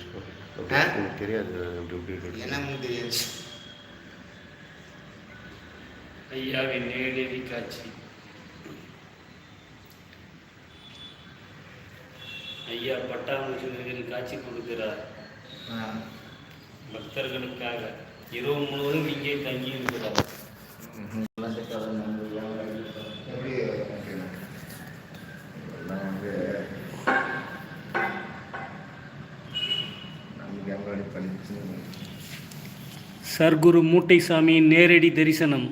ஆ? எனக்கு தெரியாது என்னன்னு தெரியாது? ஐயாவின் நேரடி காட்சி. ஐயா பட்டாம்பூச்சிகளில் காட்சி கொடுக்கிறார். பக்தர்களுக்காக இரவு முழுவதும் இங்கே தங்கி இருக்கிறார் நமக்கு சர்க்குரு மூட்டைசாமியின் நேரடி தரிசனம்.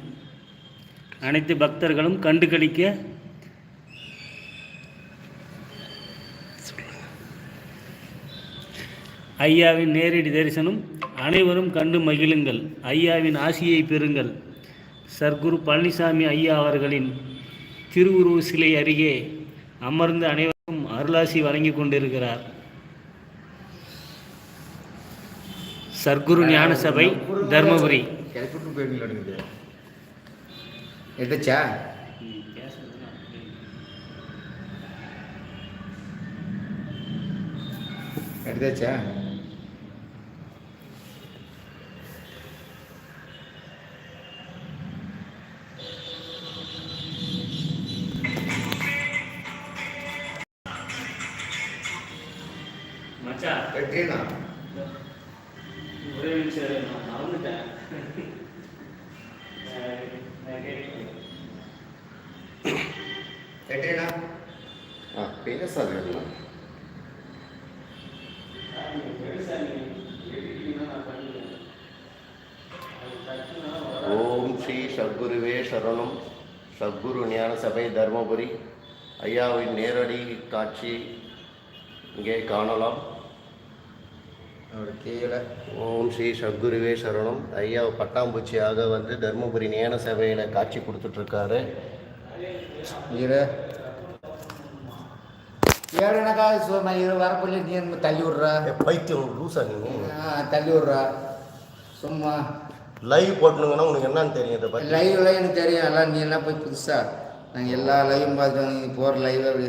அனைத்து பக்தர்களும் கண்டு கழிக்க ஐயாவின் நேரடி தரிசனம் அனைவரும் கண்டு மகிழுங்கள். ஐயாவின் ஆசியை பெறுங்கள். சர்க்குரு பழனிசாமி ஐயா அவர்களின் திருவுருவ சிலை அருகே அமர்ந்து அனைவரும் அருளாசி வழங்கி கொண்டிருக்கிறார். சர்க்குரு ஞான சபை தர்மபுரி. கிளப்பிட்டு போயிருந்தீங்க எடுக்குது எடுத்துச்சா? எடுத்தாச்சா? மச்சான். வெற்றினா நான். ஓம் ஸ்ரீ சத்குருவே சரணம். சத்குரு ஞான சபை தர்மபுரி. ஐயாவின் நேரடி காட்சி இங்கே காணலாம். கீழே. ஓம் ஸ்ரீ சத்குருவே சரணம். ஐயா பட்டாம்பூச்சியாக வந்து தர்மபுரி ஞான சபையில் காட்சி கொடுத்துட்ருக்காரு. இரு. ஏழுனாக்கா சும்மா இரு வரக்குள்ளே நீ என்ன தள்ளி விட்றா? பைத்தியம் லூசா நீ ஆ, தள்ளி விட்றா. சும்மா. லைவ் போட்டணுங்கன்னா உனக்கு என்னன்னு தெரியும் இதை பற்றி லைவ்ல எனக்கு தெரியும். எல்லாம் நீ என்ன போய் புதுசா? நாங்கள் எல்லா லைவும் பார்த்துட்டு நீ போகிற லைவ் அப்படி